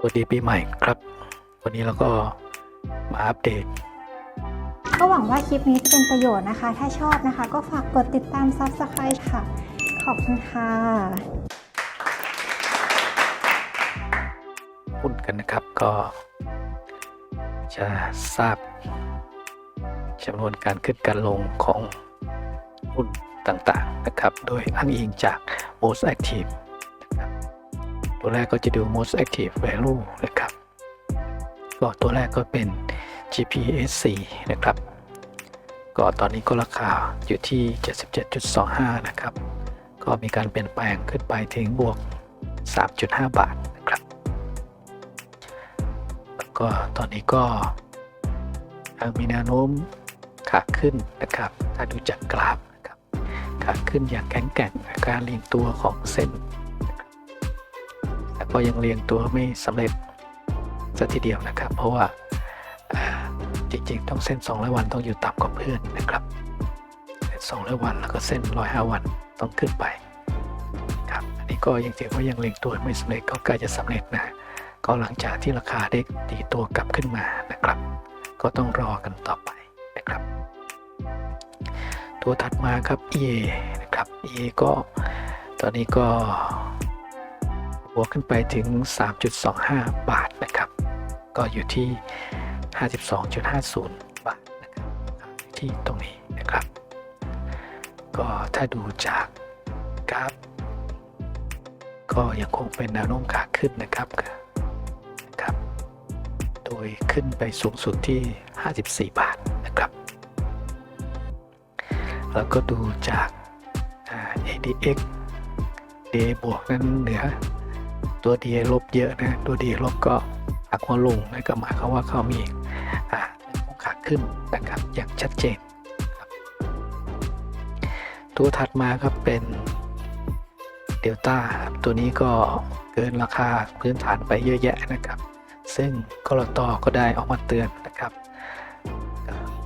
สวัสดีปีใหม่ครับ วันนี้เราก็มาอัปเดต ก็หวังว่าคลิปนี้จะเป็นประโยชน์นะคะ ถ้าชอบนะคะ ก็ฝากกดติดตาม Subscribe ค่ะ ขอบคุณค่ะหุ้นกันนะครับก็จะทราบจำนวนการขึ้นการลงของหุ้นต่างๆนะครับ โดยอ้างอิงจาก most active นะครับ ตัวแรกก็จะดู most active value นะครับ ก็ตัวแรกก็เป็น GPSC นะครับ ก็ตอนนี้ก็ราคาอยู่ที่ 77.25 นะครับ ก็มีการเปลี่ยนแปลงขึ้นไปถึงบวก 3.5 บาทนะครับ แล้วก็ตอนนี้ก็มีแนวโน้มขาขึ้นนะครับ ถ้าดูจากกราฟนะครับ ขาขึ้นอย่างแข็งแกร่งการเรียงตัวของเส้น ก็ยังเรียงตัวไม่สำเร็จสัทีเดียวนะครับ เพราะว่าจริงๆ ต้องเส้น200วันต้องอยู่ต่ำกว่าเพื่อนนะครับเส้น200วันแล้วก็เส้น105วันต้องขึ้นไปครับอันนี้ก็ยังถือว่ายังเรียงตัวไม่สำเร็จก็ใกล้จะสำเร็จนะก็หลังจากที่ราคาได้ตีตัวกลับขึ้นมานะครับ ก็ต้องรอกันต่อไปนะครับ ตัวถัดมาครับ EA นะครับ EA ก็ตอนนี้ก็ วกขึ้นไปถึง 3.25 บาทนะครับ ก็อยู่ที่ 52.50 บาทนะครับที่ตรงนี้นะครับ ก็ถ้าดูจากกราฟ ก็ยังคงเป็นแนวโน้มขาขึ้นนะครับครับ โดยขึ้นไปสูงสุดที่ 54 บาทนะครับ แล้วก็ดูจาก ADX D บวกนั้นเหนือ ตัว D ลบเยอะนะตัว D ลบก็หักหัวลงนะก็หมายความว่าเขามีอ่าแนวโน้มขาขึ้นนะครับอย่างชัดเจนตัวถัดมาครับเป็นเดลต้าตัวนี้ก็เกินราคาพื้นฐานไปเยอะแยะนะครับ ซึ่งกรตก็ได้ออกมาเตือนนะครับ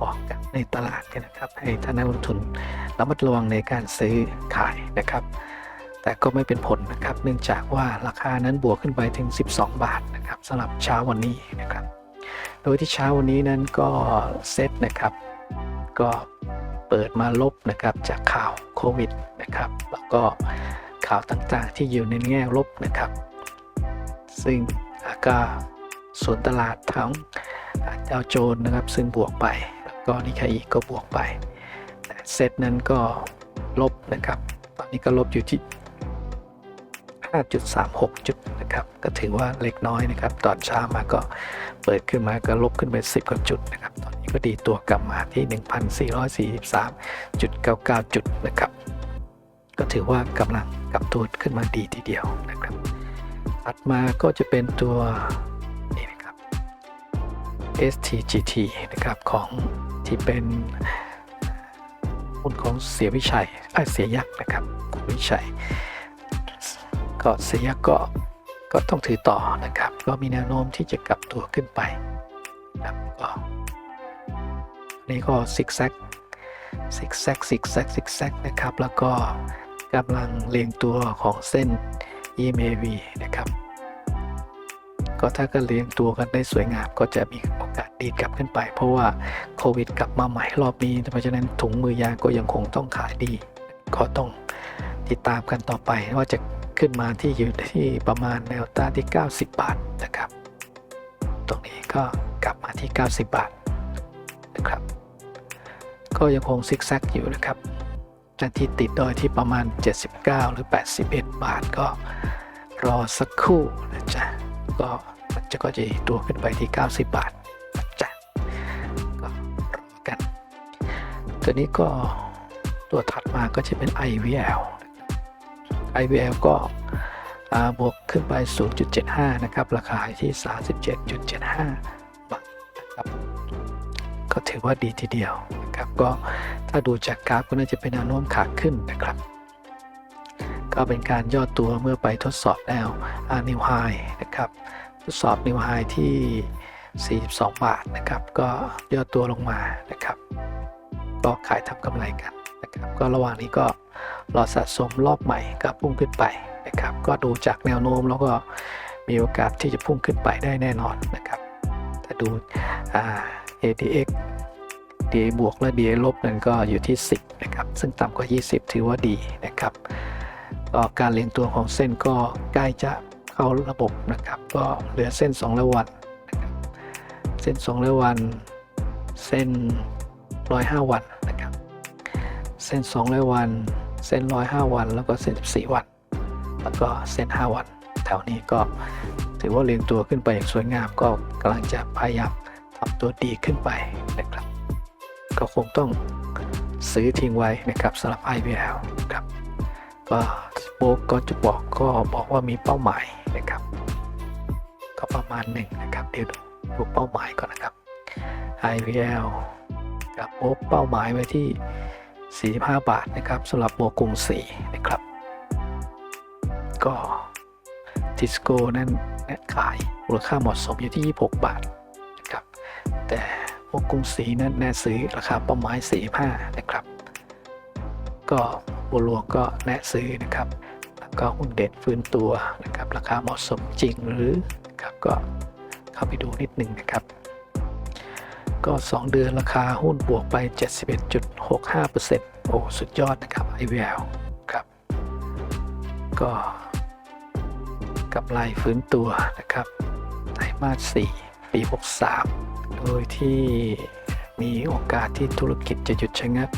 บอกกันในตลาดเนี่ยนะครับ ให้ท่านนักลงทุนระมัดระวังในการซื้อขายนะครับ แต่ก็ไม่เป็นผลนะครับ เนื่องจากว่าราคานั้นบวกขึ้นไปถึง 12 บาทนะครับสำหรับเช้าวันนี้นะครับ โดยที่เช้าวันนี้นั้นก็เซตนะครับ ก็เปิดมาลบนะครับจากข่าวโควิดนะครับ แล้วก็ข่าวต่างๆที่อยู่ในแง่ลบนะครับ ซึ่งก็ส่วนตลาดทั้งดาวโจนนะครับ ซึ่งบวกไป แล้วก็นิคอีก็บวกไปแต่เซตนั้นก็ลบนะครับ ตอนนี้ก็ลบอยู่ที่ 5.36 จุดนะครับ ก็ถือว่าเล็กน้อยนะครับ ตอนเช้ามาก็เปิดขึ้นมาก็ลบขึ้นไป 10 กว่าจุดนะครับ ตอนนี้ก็ดีตัวกลับมาที่ 1,443.99 จุดนะครับ ก็ถือว่ากำลังกลับตัวขึ้นมาดีทีเดียวนะครับถัดมาก็จะเป็นตัวนี่นะครับ STGT นะครับของที่เป็นหุ้นของเสียวิชัยไอเสียยักษ์นะครับคุณวิชัย ก็เสียก็ก็ต้องถือต่อนะครับ ก็มีแนวโน้มที่จะกลับตัวขึ้นไปครับก็นี่ก็ซิกแซกซิกแซกซิกแซกซิกแซกนะครับ แล้วก็กำลังเรียงตัวของเส้น EMAV นะครับ ก็ถ้าก็เลี้ยงตัวกันได้สวยงามก็จะมีโอกาสดีดกลับขึ้นไป เพราะว่าโควิดกลับมาใหม่รอบนี้ เพราะฉะนั้นถุงมือยางก็ยังคงต้องขายดี ก็ต้องติดตามกันต่อไปว่าจะ ขึ้นมาที่อยู่ที่ประมาณแนวต้านที่ 90 บาทนะครับ ตรงนี้ก็กลับมาที่ 90 บาทนะครับ ก็ยังคงซิกแซกอยู่นะครับแต่ที่ติดดอยที่ประมาณ 79 หรือ 81 บาทก็รอสักครู่นะจ๊ะก็มันจะก็จะตัวขึ้นไปที่ 90 บาทนะจ๊ะก็รอกัน ตัวนี้ก็ตัวถัดมาก็จะเป็น IVL IVL ก็อ่าบวกขึ้นไป 0.75 นะครับ ราคาที่ 37.75 บาทนะครับ ก็ถือว่าดีทีเดียวนะครับ ก็ถ้าดูจากกราฟก็น่าจะเป็นแนวโน้มขาขึ้นนะครับ ก็เป็นการย่อตัวเมื่อไปทดสอบแนวนิวไฮนะครับ ทดสอบนิวไฮที่ 42 บาทนะครับ ก็ย่อตัวลงมานะครับ ก็ขายทำกำไรกัน นะครับก็ระหว่างนี้ก็รอสะสมรอบใหม่ก็พุ่งขึ้นไปนะครับก็ดูจากแนวโน้มแล้วก็มีโอกาสที่จะพุ่งขึ้นไปได้แน่นอนนะครับถ้าดู ADX DA บวกและ DA ลบนั้นก็อยู่ที่ 10นะครับซึ่งต่ำกว่า 20 ถือว่าดีนะครับก็การเรียงตัวของเส้นก็ใกล้จะเข้าระบบนะครับ ก็เหลือเส้น2ระวันเส้น2ระวัน เส้น 105 วันนะครับ เส้น2ร้อยวัน เส้น 105 วัน แล้วก็เส้น 14 วัน แล้วก็เส้น 5 วัน แถวนี้ก็ถือว่าเรียงตัวขึ้นไปอย่างสวยงามก็กำลังจะพยายามทำตัวดีขึ้นไปนะครับ ก็คงต้องซื้อทิ้งไว้นะครับสำหรับ IVL ครับก็โบกก็จะบอกก็บอกว่ามีเป้าหมายนะครับ ก็ประมาณหนึ่งนะครับเดี๋ยวดูเป้าหมายก่อนนะครับ IVL กับโบกเป้าหมายไว้ที่ 45 บาทนะครับสำหรับโบกรุงศรีนะครับ ก็ทิสโก้นั้นแนะขายมูลค่าเหมาะสมอยู่ที่ 26 บาทนะครับ แต่พวกรุงศรีนั้นแนะซื้อราคาเป้าหมาย 45 นะครับ ก็บัวหลวงก็แนะซื้อนะครับแล้วก็หุ้นเด็ดฟื้นตัวนะครับ ราคาเหมาะสมจริงหรือนะครับก็เข้าไปดูนิดหนึ่งนะครับ ก็ 2 เดือนราคาหุ้นบวกไป 71.65%โอ้ สุดยอดนะครับ IVL ครับ ก็กำไรฟื้นตัวนะครับไตรมาส 4 ปี 63 โดยที่มีโอกาสที่ธุรกิจจะหยุดชะงัก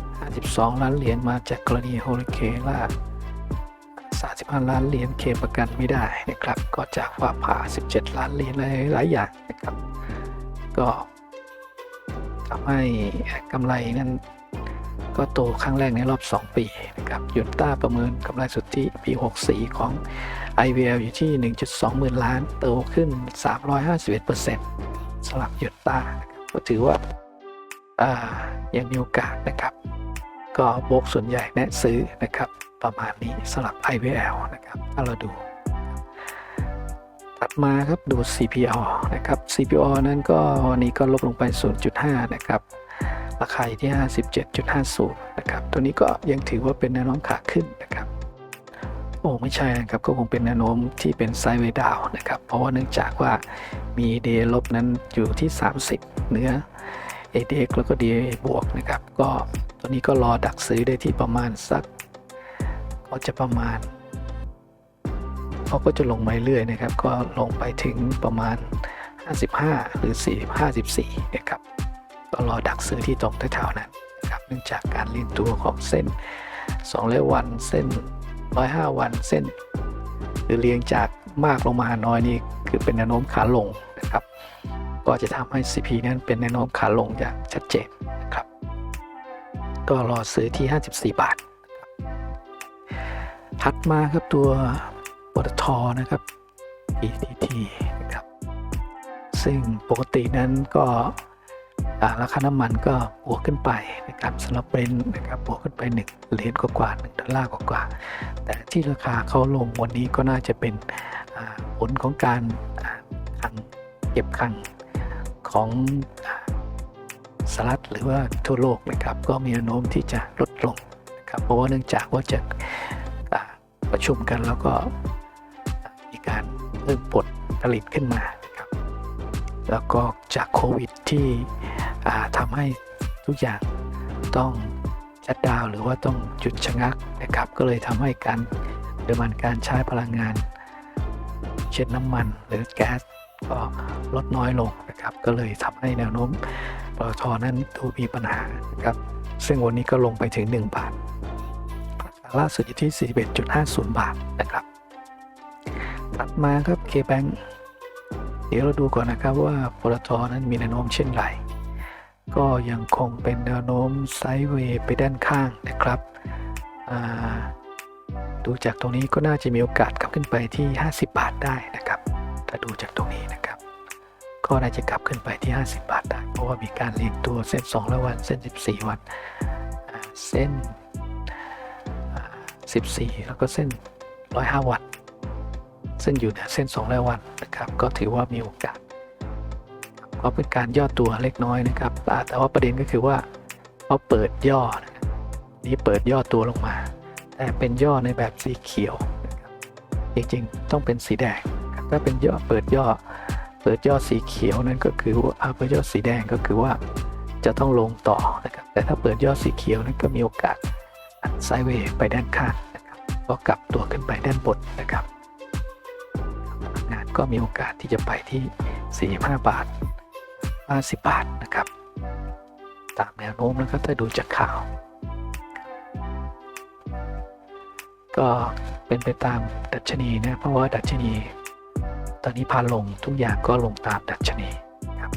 52 ล้านเหรียญมาจากกรณีโฮลิเคนล่า35 ล้านเหรียญเคประกันไม่ได้นะครับ ก็จากฟ้าผ่า 17 ล้านเหรียญหลายหลายอย่างนะครับ ก็ ทำให้กำไรนั้นก็โตครั้งแรกในรอบ 2 ปีนะครับ ยุนต้าประเมินกำไรสุทธิปี 64 ของ IVL อยู่ที่ 1.2 หมื่นล้าน โตขึ้น 351%สำหรับยุนต้านะครับก็ถือว่ายังมีโอกาสนะครับ ก็โบกส่วนใหญ่แนะซื้อนะครับ ประมาณนี้สำหรับ IVL นะครับ ถ้าเราดู ถัดมาครับดู CPO นะครับ CPO นั้นก็วันนี้ก็ลบลงไป 0.5 นะครับ ราคาอยู่ที่ 57.50 นะครับ ตัวนี้ก็ยังถือว่าเป็นแนวโน้มขาขึ้นนะครับ โอ้ไม่ใช่นะครับ ก็คงเป็นแนวโน้มที่เป็นไซด์เวดาวนะครับ เพราะว่าเนื่องจากว่ามีเดลบนั้นอยู่ที่ 30เนื้อ ADX แล้วก็ DA บวกนะครับ ก็ตัวนี้ก็รอดักซื้อได้ที่ประมาณสัก ก็จะประมาณ เขาก็จะลงมาเรื่อยนะครับ ก็ลงไปถึงประมาณ 55 หรือ 4 54 นะครับก็รอดักซื้อที่ตรงแถวๆนั้นนะครับเนื่องจากการเรียงตัวของเส้น2ร้อยวันเส้น 105 วันเส้น หรือเรียงจากมากลงมาหาน้อยนี่คือเป็นแนวโน้มขาลงนะครับ ก็จะทำให้ CP นั้นเป็นแนวโน้มขาลงอย่างชัดเจนนะครับ ก็รอซื้อที่ 54 บาทถัดมาครับตัว ปตทนะครับ PTT นะครับ ซึ่งปกตินั้นก็ราคาน้ำมันก็บวกขึ้นไปนะครับสำหรับเบรนท์นะครับบวกขึ้นไป1เหรียญกว่าๆหนึ่งดอลลาร์กว่าๆแต่ที่ราคาเขาลงวันนี้ก็น่าจะเป็นผลของการคังเก็บคังของสหรัฐหรือว่าทั่วโลกนะครับ ก็มีแนวโน้มที่จะลดลงนะครับเพราะว่าเนื่องจากว่าจะประชุมกันแล้วก็ การเพิ่มผลผลิตขึ้นมาครับแล้วก็จากโควิดที่ทำให้ทุกอย่างต้องชัดดาวหรือว่าต้องหยุดชะงักนะครับ ก็เลยทำให้การปริมาณการใช้พลังงาน เช่นน้ำมันหรือแก๊สก็ลดน้อยลงนะครับ ก็เลยทำให้แนวโน้มปตทนั้นดูมีปัญหานะครับ ซึ่งวันนี้ก็ลงไปถึง 1 บาทราคาล่าสุดอยู่ที่ 41.50 บาทนะครับ มาครับ KBank เดี๋ยวเราดูก่อนนะครับว่าปตทนั้นมีแนวโน้มเช่นไร ก็ยังคงเป็นแนวโน้มไซด์เวย์ไปด้านข้างนะครับ ดูจากตรงนี้ก็น่าจะมีโอกาสกลับขึ้นไปที่ 50 บาทได้นะครับ ถ้าดูจากตรงนี้นะครับ ก็น่าจะกลับขึ้นไปที่ 50 บาทได้ เพราะว่ามีการเรียงตัวเส้น2แล้ววันเส้น 14 วัน เส้น 14 แล้วก็เส้น 105 วัน ซึ่งอยู่เหนือเส้น2ร้อยวันนะครับ ก็ถือว่ามีโอกาสก็เป็นการย่อตัวเล็กน้อยนะครับ แต่ว่าประเด็นก็คือว่าเขาเปิดย่อนี่เปิดย่อตัวลงมา แต่เป็นย่อในแบบสีเขียวนะครับจริงๆ ต้องเป็นสีแดงถ้าเป็นย่อเปิดย่อ เปิดย่อสีเขียวนั่นก็คือว่าอ่าเปิดย่อสีแดงก็คือว่าจะต้องลงต่อนะครับ แต่ถ้าเปิดย่อสีเขียวนั่นก็มีโอกาสไซด์เวย์ไปด้านข้างนะครับก็กลับตัวขึ้นไปด้านบนนะครับ ก็มีโอกาสที่จะไปที่ 45 บาท 50 บาทนะครับ ตามแนวโน้มแล้วก็ถ้าดูจากข่าว ก็เป็นไปตามดัชนีนะ เพราะว่าดัชนี ตอนนี้พาลงทุกอย่างก็ลงตามดัชนีครับ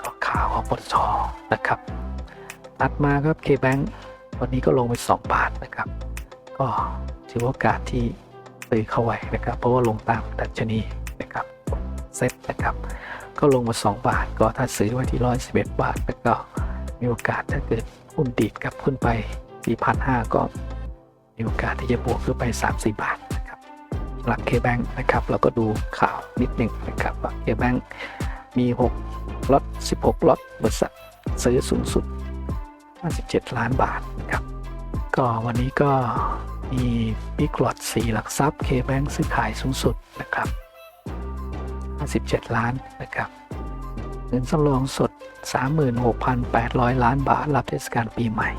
ก็ข่าวของปตทนะครับ ตัดมาครับ K-Bank วันนี้ก็ลงไป 2 บาทนะครับ ก็ถือโอกาสที่ ซื้อเข้าไว้นะครับ เพราะว่าลงตามดัชนีนะครับเซ็ตนะครับ ก็ลงมา 2 บาท ก็ถ้าซื้อไว้ที่ 111 บาท แล้วก็มีโอกาสถ้าเกิดหุ้นดีดกลับขึ้นไป 4,500 ก็มีโอกาสที่จะบวกขึ้นไป 3-4 บาทนะครับหลัก K-Bank นะครับ เราก็ดูข่าวนิดหนึ่งนะครับว่า K-Bank มี6ล็อต16ล็อตบริษัทซื้อสูงสุด 57 ล้านบาทนะครับ ก็วันนี้ก็ มีบิ๊กหลอด4หลักทรัพย์ K-Bank ซื้อขายสูงสุดนะครับ 57 ล้านนะครับเงินสำรองสด 36,800 ล้านบาท รับเทศกาลปีใหม่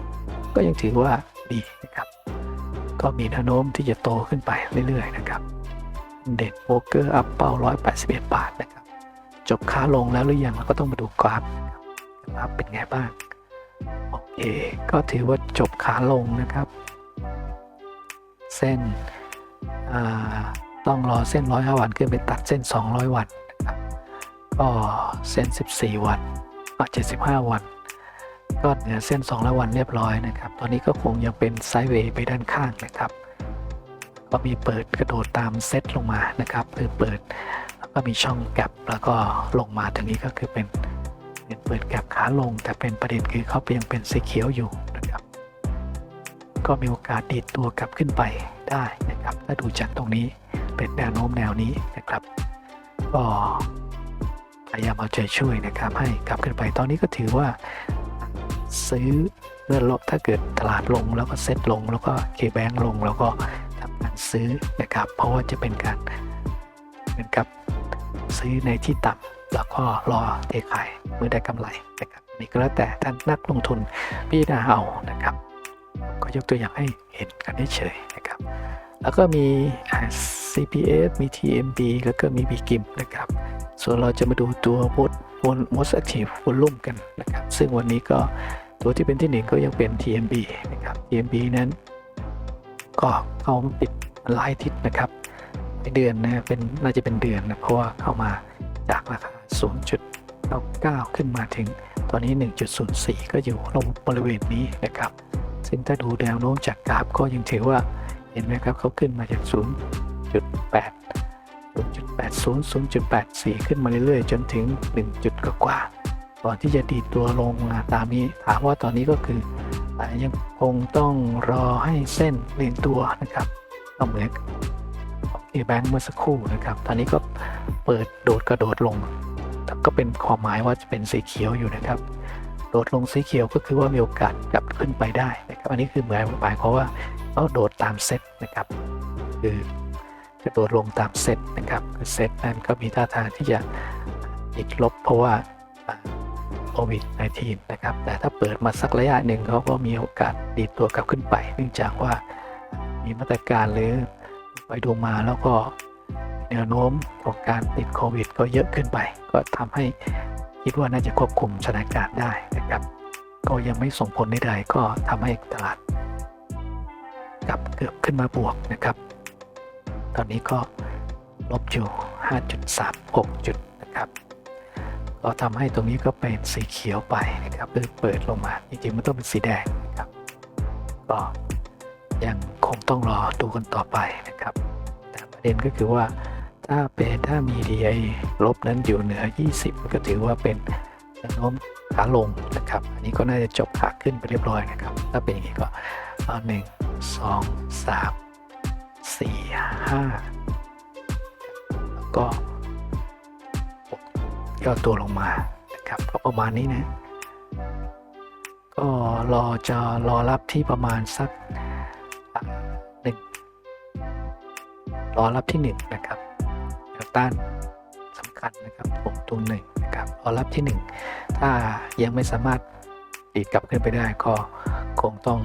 ก็ยังถือว่าดีนะครับ ก็มีแนวโน้มที่จะโตขึ้นไปเรื่อยๆนะครับ เด็ดโบเกอร์อัพเป้า 181 บาทนะครับ จบขาลงแล้วหรือยังเราก็ต้องมาดูกราฟนะครับกราฟเป็นไงบ้าง โอเค ก็ถือว่าจบขาลงนะครับ เส้นต้องรอเส้น 105 วันขึ้นไปตัดเส้น 200 วันนะครับก็เส้น 14 วันอะ75 วันก็เหนือเส้น 200 วันเรียบร้อยนะครับ ตอนนี้ก็คงยังเป็นไซด์เวย์ไปด้านข้างนะครับ ก็มีเปิดกระโดดตามเซตลงมานะครับ คือเปิดแล้วก็มีช่องแกลบแล้วก็ลงมาตรงนี้ก็คือเป็นเปิดแกลบขาลง แต่เป็นประเด็นคือเขายังเป็นสีเขียวอยู่นะ ก็มีโอกาสดีดตัวกลับขึ้นไปได้นะครับ ถ้าดูจากตรงนี้เป็นแนวโน้มแนวนี้นะครับก็พยายามเอาใจช่วยนะครับ ให้กลับขึ้นไปตอนนี้ก็ถือว่าซื้อเมื่อลบถ้าเกิดตลาดลงแล้วก็เซ็ตลง แล้วก็เคแบงลงแล้วก็ทำการซื้อนะครับ เพราะว่าจะเป็นการเหมือนกับซื้อในที่ต่ำแล้วก็รอเทขายเมื่อได้กำไรนะครับนนี่ก็แล้วแต่ท่านนักลงทุนพี่นาเอานะครับ ก็ยกตัวอย่างให้เห็นกันเฉยนะครับ แล้วก็มี CPF มี TMB แล้วก็มี b g i m นะครับ ส่วนเราจะมาดูตัว Most Most Active Volume กันนะครับ ซึ่งวันนี้ก็ตัวที่เป็นที่หนึ่งก็ยังเป็น TMB นะครับ TMB นั้นก็เขาปิดลายทิศนะครับในเดือนนะเป็นน่าจะเป็นเดือนนะเพราะว่าเข้ามาจากราคา 0.99 ขึ้นมาถึงตอนนี้ 1.04 ก็อยู่ลงบริเวณนี้นะครับ ซึ่งถ้าดูแนวโน้มจากกราฟก็ยังถือว่าเห็นไหมครับเขาขึ้นมาจาก 0.8 0.80 0.84 ขึ้นมาเรื่อยๆ จนถึง 1 จุดกว่าๆก่อนที่จะดีดตัวลงมาตามนี้ ถามว่าตอนนี้ก็คือยังคงต้องรอให้เส้นเรียนตัวนะครับก็เหมือนองเอแบงเมื่อสักครู่นะครับ ตอนนี้ก็เปิดโดดกระโดดลง ก็เป็นความหมายว่าจะเป็นสีเขียวอยู่นะครับ โดดลงสีเขียวก็คือว่ามีโอกาสกลับขึ้นไปได้นะครับอันนี้คือหมายหมายความว่าเขาโดดตามเซตนะครับคือกระโดดลงตามเซตนะครับคือเซตนั้นก็มีท่าทางที่จะติดลบเพราะว่าโควิด -19 นะครับแต่ถ้าเปิดมาสักระยะหนึ่งเขาก็มีโอกาสดีดตัวกลับขึ้นไป เนื่องจากว่ามีมาตรการหรือไปดูมาแล้วก็แนวโน้มของการติดโควิด ก็เยอะขึ้นไป ก็ทำให้ คิดว่าน่าจะควบคุมสถานการณ์ได้นะครับ ก็ยังไม่ส่งผลใดๆก็ทำให้ตลาดกลับเกือบขึ้นมาบวกนะครับ ตอนนี้ก็ลบอยู่ 5.36 จุดนะครับก็ทำให้ตรงนี้ก็เป็นสีเขียวไปนะครับคือเปิดลงมา จริงๆมันต้องเป็นสีแดงนะครับก็ยังคงต้องรอดูกันต่อไปนะครับ แต่ประเด็นก็คือว่า ถ้าเป็นถ้ามี DI ลบนั้นอยู่เหนือ 20 ก็ถือว่าเป็นแนวโน้มขาลงนะครับ อันนี้ก็น่าจะจบขาขึ้นไปเรียบร้อยนะครับ ถ้าเป็นอย่างนี้ก็หนึ่งสองสามสี่ห้าแล้วก็ย่อตัวลงมานะครับก็ประมาณนี้นะ ก็รอจะรอรับที่ประมาณสักหนึ่งรอรับที่1นะครับ แนวต้านสำคัญนะครับ6ตัวหนึ่งนะครับรอรับที่ 1 ถ้ายังไม่สามารถตีกลับขึ้นไปได้ก็คงต้อง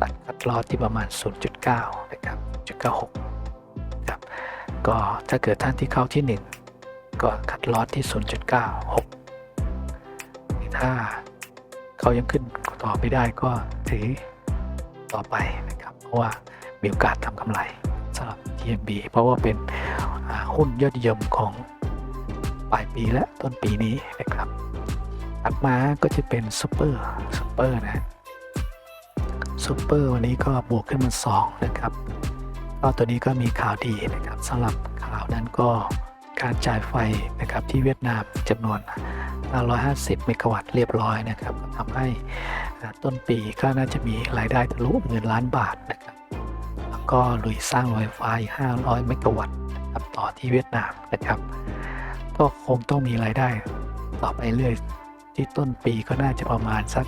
ตัดคัดลอสที่ประมาณ 0.9 นะครับ0.96ครับก็ถ้าเกิดท่านที่เข้าที่ 1 ก็คัดลอสที่ 0.96 ถ้าเขายังขึ้นต่อไม่ได้ก็ถือต่อไปนะครับ เพราะว่ามีโอกาสทำกำไรสำหรับ TMB เพราะว่าเป็น หุ้นยอดนิยมของปลายปีและต้นปีนี้นะครับถัดมาก็จะเป็นซูเปอร์ซูเปอร์นะซูเปอร์วันนี้ก็บวกขึ้นมา2นะครับก็ตัวนี้ก็มีข่าวดีนะครับสำหรับข่าวนั้นก็การจ่ายไฟนะครับที่เวียดนามจำนวน 550 เมกะวัตต์เรียบร้อยนะครับทำให้ต้นปีก็น่าจะมีรายได้ทะลุหมื่นล้านบาทนะครับ แล้วก็ลุยสร้างโรงไฟฟ้าอีก500 เมกะวัตต์นะ ต่อที่เวียดนามนะครับ ก็คงต้องมีรายได้ต่อไปเรื่อยที่ต้นปีก็น่าจะประมาณสัก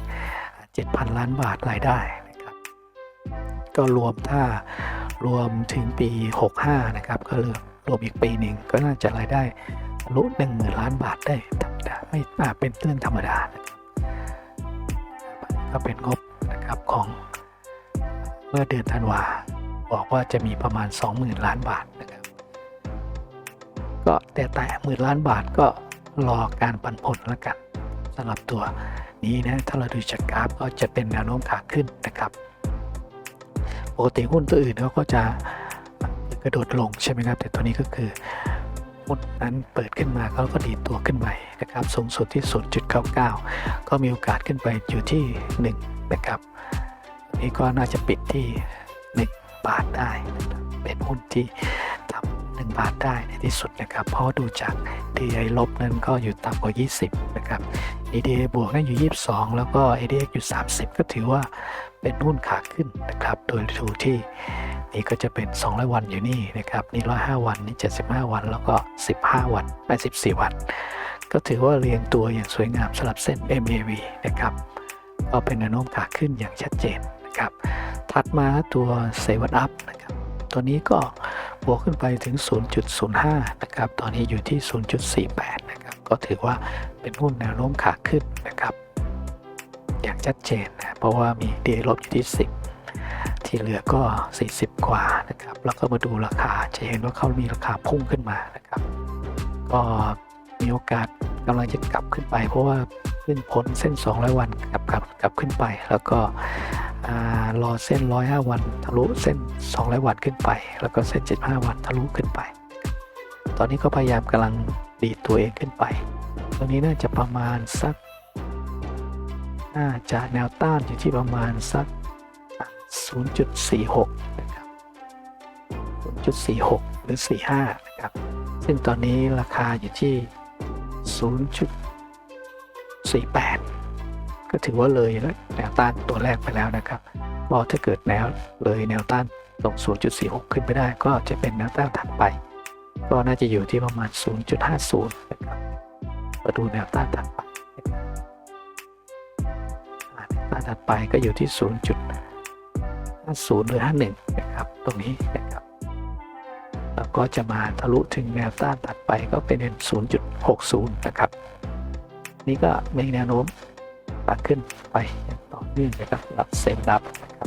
7,000 ล้านบาทรายได้นะครับ ก็รวมถ้ารวมถึงปี 65 นะครับ ก็รวมรวมอีกปีหนึ่งก็น่าจะรายได้ทะลุ10,000 ล้านบาทได้ธรรมดาไม่น่าเป็นเรื่องธรรมดานะครับก็เป็นงบนะครับของเมื่อเดือนธันวาบอกว่าจะมีประมาณ 20,000 ล้านบาทนะครับ ก็แต่แต่หมื่นล้านบาทก็รอการปันผลแล้วกันสำหรับตัวนี้นะถ้าเราดูจากกราฟก็จะเป็นแนวโน้มขาขึ้นนะครับปกติหุ้นตัวอื่นเขาก็จะกระโดดลงใช่ไหมครับ แต่ตัวนี้ก็คือหุ้นนั้นเปิดขึ้นมาเขาก็ดีดตัวขึ้นไปนะครับ สูงสุดที่ 0.99 ก็มีโอกาสขึ้นไปอยู่ที่ 1 นะครับนี้ก็น่าจะปิดที่1บาทได้ เป็นหุ้นที่ ทำหนึ่งบาทได้ในที่สุดนะครับ เพราะดูจาก DI ลบนั้นก็อยู่ต่ำกว่า 20 นะครับ ADA บวกนั้นอยู่ 22 แล้วก็ ADX อยู่ 30 ก็ถือว่าเป็นหุ้นขาขึ้นนะครับ โดยดูที่นี่ก็จะเป็น 200 วันอยู่นี่นะครับ นี่ 105 วัน นี่ 75 วัน แล้วก็ 15 วันและ14วัน ก็ถือว่าเรียงตัวอย่างสวยงามสำหรับเส้น MAV นะครับ ก็เป็นแนวโน้มขาขึ้นอย่างชัดเจนนะครับ ถัดมาตัวเซวันอัพนะครับ ตัวนี้ก็ วกขึ้นไปถึง 0.05 นะครับ ตอนนี้อยู่ที่ 0.48 นะครับ ก็ถือว่าเป็นหุ้นแนวโน้มขาขึ้นนะครับ อย่างชัดเจนนะ เพราะว่ามีเดลบอยู่ที่ 10 ที่เหลือก็ 40 กว่านะครับ แล้วก็มาดูราคาจะเห็นว่าเขามีราคาพุ่งขึ้นมานะครับ ก็มีโอกาสกำลังจะกลับขึ้นไป เพราะว่าขึ้นพ้นเส้น200วันกลับกลับกลับขึ้นไปแล้วก็ รอเส้น 105 วันทะลุเส้น 200 วันขึ้นไป แล้วก็เส้น 75 วันทะลุขึ้นไป ตอนนี้ก็พยายามกำลังดีตัวเองขึ้นไปตัวนี้น่าจะประมาณสัก น่าจะแนวต้านอยู่ที่ประมาณสัก 0.46 นะครับ 0.46 หรือ 45 นะครับ ซึ่งตอนนี้ราคาอยู่ที่ 0.48 ก็ถือว่าเลยแนวต้านตัวแรกไปแล้วนะครับพราะถ้าเกิดแนวเลยแนวต้านตรง0.46 ขึ้นไปได้ ก็จะเป็นแนวต้านถัดไป ก็น่าจะอยู่ที่ประมาณ 0.50 นะครับมาดูแนวต้านถัดไปแนวต้านถัดไปก็อยู่ที่ 0.50 หรือ 51 นะครับ ตรงนี้นะครับ แล้วก็จะมาทะลุถึงแนวต้านถัดไปก็เป็น 0.60 นะครับ นี่ก็มีแนวโน้ม ตัดขึ้นไปอย่างต่อเนื่องนะครับสำหรับเซ็นรับนะครั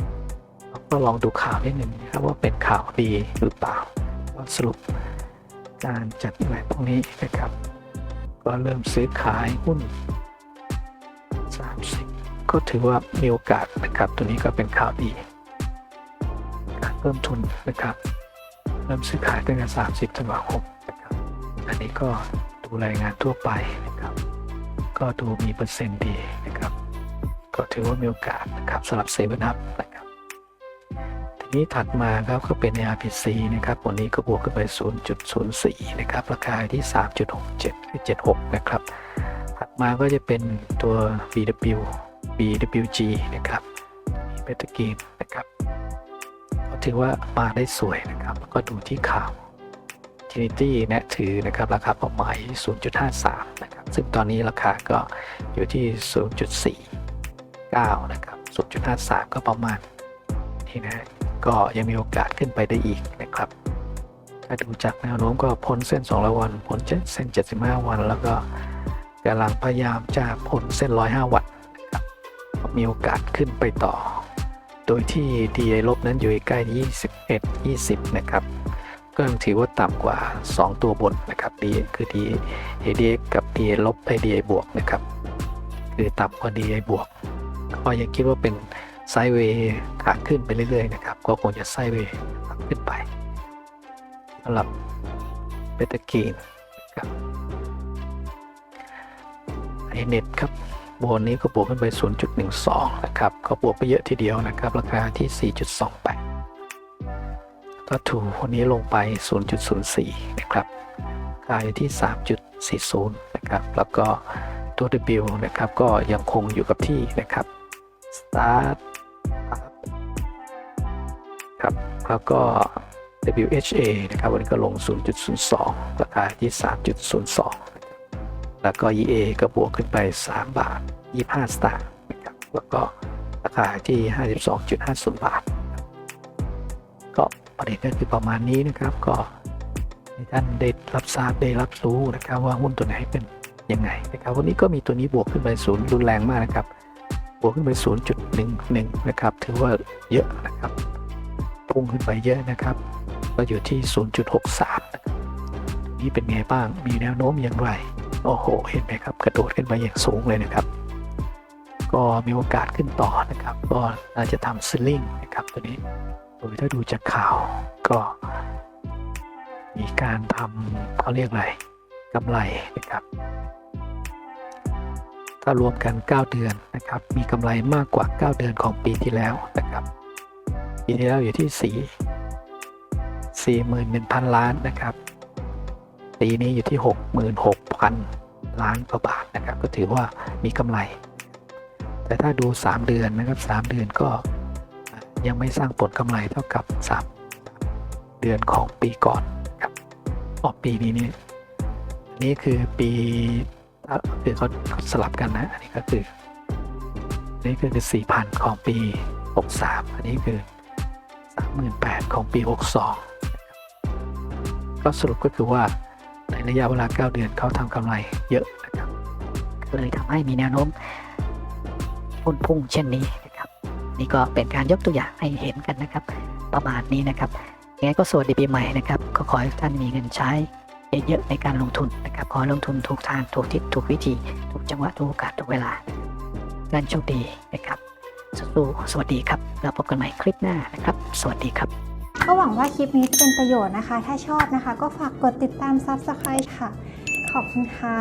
บก็ลองดูข่าวนิดหนึ่งนะครับว่าเป็นข่าวดีหรือเปล่าก็สรุปการจัดแหวนตรงนี้นะครับ ก็เริ่มซื้อขายหุ้น 30 ก็ถือว่ามีโอกาสนะครับ ตัวนี้ก็เป็นข่าวดี การเพิ่มทุนนะครับ เริ่มซื้อขายตั้งแต่30ธันวาคมนะครับ อันนี้ก็ดูรายงานทั่วไปนะครับ ก็ดูมีเปอร์เซ็นต์ดีนะครับ ก็ถือว่ามีโอกาสนะครับสำหรับเซเว่นอัพนะครับทีนี้ถัดมาครับก็เป็น RPC นะครับวันนี้ก็บวกขึ้นไป 0.04 นะครับ ราคาที่ 3.6776 นะครับ ถัดมาก็จะเป็นตัว BW BWG นะครับเบตกีนนะครับก็ถือว่ามาได้สวยนะครับ ก็ดูที่ข่าว Trinity นะถือนะครับราคาเป้าหมาย 0.53 นะครับ ซึ่งตอนนี้ราคาก็อยู่ที่ 0.49 นะครับ 0.53 ก็ประมาณนี่นะก็ยังมีโอกาสขึ้นไปได้อีกนะครับ ถ้าดูจากแนวโน้มก็พ้นเส้น 200 วัน พ้นเส้น 75 วัน แล้วก็กำลังพยายามจะพ้นเส้น 105 วันนะครับมีโอกาสขึ้นไปต่อ โดยที่ DA ลบนั้นอยู่ใกล้ 21 20 นะครับ ก็ยังถือว่าต่ำกว่า 2 ตัวบนนะครับ D คือ D ADX กับ DA ลบไป DA บวกนะครับ คือต่ำกว่า DA บวกก็ยังคิดว่าเป็นไซด์เวย์ขาขึ้นไปเรื่อยๆนะครับ ก็คงจะไซด์เวย์ขึ้นไปสำหรับเบตากีนครับไอเน็ตครับบนนี้ก็บวกขึ้นไป 0.12 นะครับ ก็บวกไปเยอะทีเดียวนะครับ ราคาที่ 4.28 ก็ถูวันนี้ลงไป 0.04 นะครับขายอยู่ที่ 3.40 นะครับ แล้วก็ตัว W นะครับ ก็ยังคงอยู่กับที่นะครับ Start ครับ แล้วก็ WHA นะครับ วันนี้ก็ลง 0.02 ราคาที่ 3.02 แล้วก็ EA ก็บวกขึ้นไป 3 บาท 25 สตางค์นะครับ แล้วก็ราคาที่ 52.50 บาท ประเด็นก็คือประมาณนี้นะครับก็ให้ท่านได้รับทราบได้รับรู้นะครับ ว่าหุ้นตัวไหนเป็นยังไงนะครับวันนี้ก็มีตัวนี้บวกขึ้นไปศูนย์รุนแรงมากนะครับ บวกขึ้นไป 0.11 นะครับ ถือว่าเยอะนะครับพุ่งขึ้นไปเยอะนะครับ ก็อยู่ที่ 0.63นะนี่เป็นไงบ้างมีแนวโน้มอย่างไรโอ้โห เห็นไหมครับ กระโดดขึ้นไปอย่างสูงเลยนะครับ ก็มีโอกาสขึ้นต่อนะครับ ก็น่าจะทำซิลลิงนะครับตัวนี้ โดยถ้าดูจากข่าวก็มีการทำเขาเรียกอะไรกำไรนะครับ ถ้ารวมกัน 9 เดือนนะครับ มีกำไรมากกว่า 9 เดือนของปีที่แล้วนะครับปีที่แล้วอยู่ที่ 4 41,000 ล้านนะครับปีนี้อยู่ที่ 66,000 ล้านกว่าบาทนะครับ ก็ถือว่ามีกำไร แต่ถ้าดู 3 เดือนนะครับ 3 เดือนก็ ยังไม่สร้างผลกำไรเท่ากับ 3 เดือนของปีก่อนครับออกปีนี้นี่อันนี้คือปีคือเขาสลับกันนะ อันนี้ก็คืออันนี้คือ4,000 ของปี 63 อันนี้คือ 38,000 ของปี 62 ก็สรุปก็คือว่าในระยะเวลา 9 เดือนเขาทำกำไรเยอะนะครับเลยทำให้มีแนวโน้มหุ้นพุ่งเช่นนี้ นี่ก็เป็นการยกตัวอย่างให้เห็นกันนะครับ ประมาณนี้นะครับยังไงก็สวัสดีปีใหม่นะครับก็ขอให้ท่านมีเงินใช้เยอะๆในการลงทุนนะครับ ขอลงทุนถูกทางถูกทิศถูกวิธีถูกจังหวะถูกโอกาสถูกเวลาเงินโชคดีนะครับสู้สวัสดีครับแล้วพบกันใหม่คลิปหน้านะครับ สวัสดีครับก็หวังว่าคลิปนี้จะเป็นประโยชน์นะคะ ถ้าชอบนะคะ ก็ฝากกดติดตาม Subscribe ค่ะ ขอบคุณค่ะ